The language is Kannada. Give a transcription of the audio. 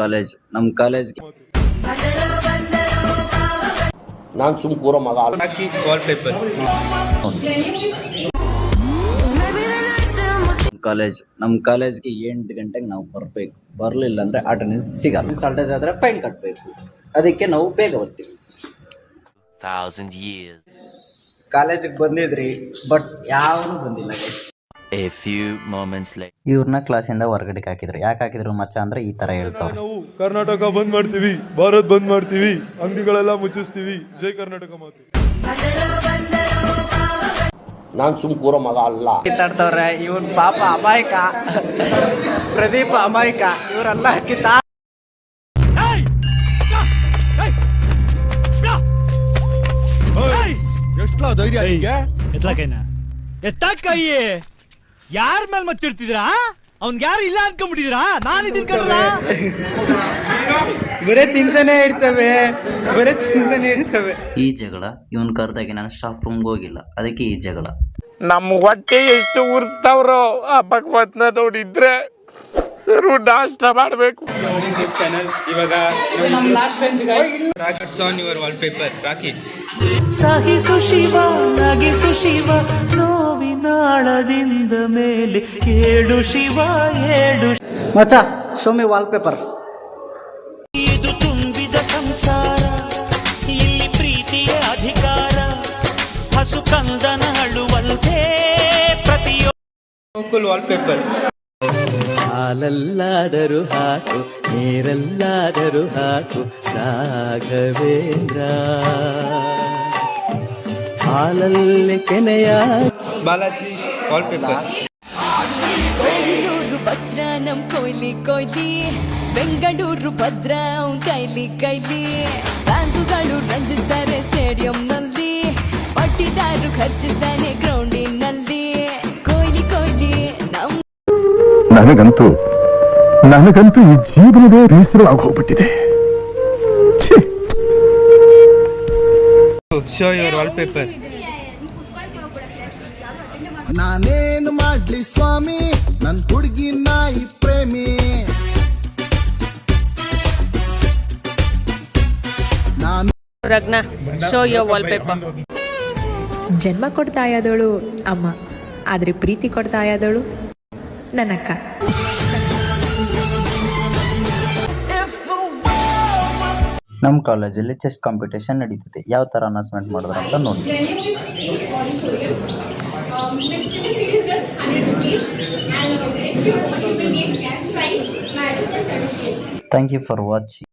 ಕಾಲೇಜ್ ನಮ್ಮ ಕಾಲೇಜ್ ನಾನ್ ಸುಮ್ ಕೂರೋ ಮಗ ಹಾಕಿ ಕಾಲೇಜ್ ನಮ್ಮ ಕಾಲೇಜ್ಗೆ ಎಂಟು ಗಂಟೆಗೆ ನಾವು ಬರಬೇಕು. ಬರಲಿಲ್ಲ ಅಂದ್ರೆ ಅಟೆಂಡೆನ್ಸ್ ಸಿಗಲ್ಲ. ಸಾಲ್ಟೇಜ್ ಆದ್ರೆ ಫೈನ್ ಕಟ್ಟಬೇಕು ಅದಕ್ಕೆ ನಾವು ಬೇಗ ಬರ್ತೀವಿ. Thousand ಕಾಲೇಜಿಗೆ ಬಂದಿದ್ರಿ ಬಟ್ ಯಾವನು ಬಂದಿಲ್ಲ. A ಫ್ಯೂ ಮೊಮೆಂಟ್ಸ್ ಲೈಕ್ ಇವ್ರನ್ನ ಕ್ಲಾಸಿಂದ ಹೊರಗಡೆ ಹಾಕಿದ್ರು. ಯಾಕೆ ಹಾಕಿದ್ರು? ಮಚ್ಚ ಅಂದ್ರೆ ಈ ತರ ಹೇಳ್ತಾರೆ ನಾವು ಕರ್ನಾಟಕ ಬಂದ್ ಮಾಡ್ತೀವಿ ಭಾರತ್ ಬಂದ್ ಮಾಡ್ತೀವಿ ಅಂಗಡಿಗಳೆಲ್ಲ ಮುಚ್ಚಿಸ್ತೀವಿ. ಜೈ ಕರ್ನಾಟಕ ಮಾತು. ನಾನ್ ಸುಮ್ ಕೂರೋ ಮಗ ಅಲ್ಲ. ಕಿತ್ತಾಡ್ತವ್ರೆ ಇವನ್ ಪಾಪ ಅಮಾಯಕ. ಪ್ರದೀಪ ಅಮಾಯಕ. ಇವರೆಲ್ಲ ಕಿತ್ತಾ ಎತ್ತಕೈನ ಎತ್ತಕ್ಕಯ್ಯ ಯಾರ ಮೇಲೆ ಮಚ್ಚಿಡ್ತಿದ್ದೀರಾ ಅವ್ನ್ ಯಾರು ಇಲ್ಲ ಅನ್ಕೊಂಡ್ಬಿಟ್ಟಿದ್ದೀರಾ ನಾನು ಇದನ್ ಕಣ ಬರೇ ತಿಂತಾನೆ ಇರ್ತವೆ. ಬರೇ ತಿಂತಾನೆ ಇರ್ತವೆ. ಈ ಜಗಳ ಇವನ್ ಕರೆದಾಗಿ ನಾನು ಸ್ಟಾಫ್ ರೂಮ್ ಹೋಗಿಲ್ಲ. ಅದಕ್ಕೆ ಈ ಜಗಳ. ನಮ್ಮ ಹೊಟ್ಟೆ ಎಷ್ಟು ಉರಿಸ್ತಾವ್ರೋ ಆ ಭಗವತ್ನ ನೋಡಿದ್ರೆ ಸರ್ ನಾಷ್ಟ ಮಾಡಬೇಕು. ಚಾನಲ್ ಇವಾಗ Rocky on your wall paper Rocky ಸಹಿಸು Shiva ನಗಿಸು ಶಿವ ನೋವಿನಾಳದಿಂದ ಮೇಲೆ ಕೇಳು ಶಿವ ಏಳು ಮಚ್ಚ ಸೋಮಿ ವಾಲ್ಪೇಪರ್ ಇದು ತುಂಬಿದ ಸಂಸಾರ ಇಲ್ಲಿ ಪ್ರೀತಿಯ ಅಧಿಕಾರ ಹಸು ಕಂದನ ಅಳುವಂತೆ ಪ್ರತಿಯೊ ವಾಲ್ಪೇಪರ್ ವಾಲ್ ಪೇಪರ್ ಹಾಲಲ್ಲಾದರೂ ಹಾಕು ನೀರಲ್ಲಾದರೂ ಹಾಕು ರಾಘವೇಂದ್ರ ಹಾಲಲ್ಲಿ ಕೆನೆಯ ಬಾಲಾಜಿ ವಾಲ್ ಪೇಪರ್ ವಜ್ರಾನಂ ಕೊಯ್ಲಿ ಕೊಯ್ಲಿ ಬೆಂಗಳೂರು ಭದ್ರ ಅವ್ನ್ ಕೈಲಿ ಕೈಲಿ. ಫ್ಯಾನ್ಸುಗಳು ರಂಜಿಸ್ತಾರೆ ಸ್ಟೇಡಿಯಂನಲ್ಲಿ ಪಟ್ಟಿದಾರು ಖರ್ಚಿಸ್ತಾನೆ ಗ್ರೌಂಡಿನಲ್ಲಿ. ಕೊಯ್ಲಿ ಕೊಯ್ಲಿ ನಮ್ ನನಗಂತೂ ನನಗಂತೂ ಈ ಜೀವನವೇ ಬೇಸರವಾಗಿ ಹೋಗ್ಬಿಟ್ಟಿದೆ ಛೀ. ಶೋ ಯುವರ್ ವಾಲ್ ಪೇಪರ್ ನಾನೇನು ಮಾಡ್ಲಿ ಸ್ವಾಮಿ? ನನ್ ಹುಡುಗಿ ನಾಯಿ ಪ್ರೇಮಿ. ನಾನು ರಗ್ನ ಶೋ ಯೋ ವಾಲ್ಪೇಪರ್ ಜನ್ಮ ಕೊಡ್ತಾಯಾದಳು ಅಮ್ಮ ಆದ್ರೆ ಪ್ರೀತಿ ಕೊಡ್ತಾ ಇದ್ದಳು ನನ್ನಕ್ಕ. ನಮ್ಮ ಕಾಲೇಜಲ್ಲಿ ಚೆಸ್ ಕಾಂಪಿಟೇಷನ್ ನಡೀತದೆ. ಯಾವ ತರ ಅನೌನ್ಸ್ಮೆಂಟ್ ಮಾಡಿದ್ರು ಅಂತ ನೋಡಿ Um, registration fee is just 100 rupees and uh, if you want, you will get cash medals and certificates. Thank you for watching.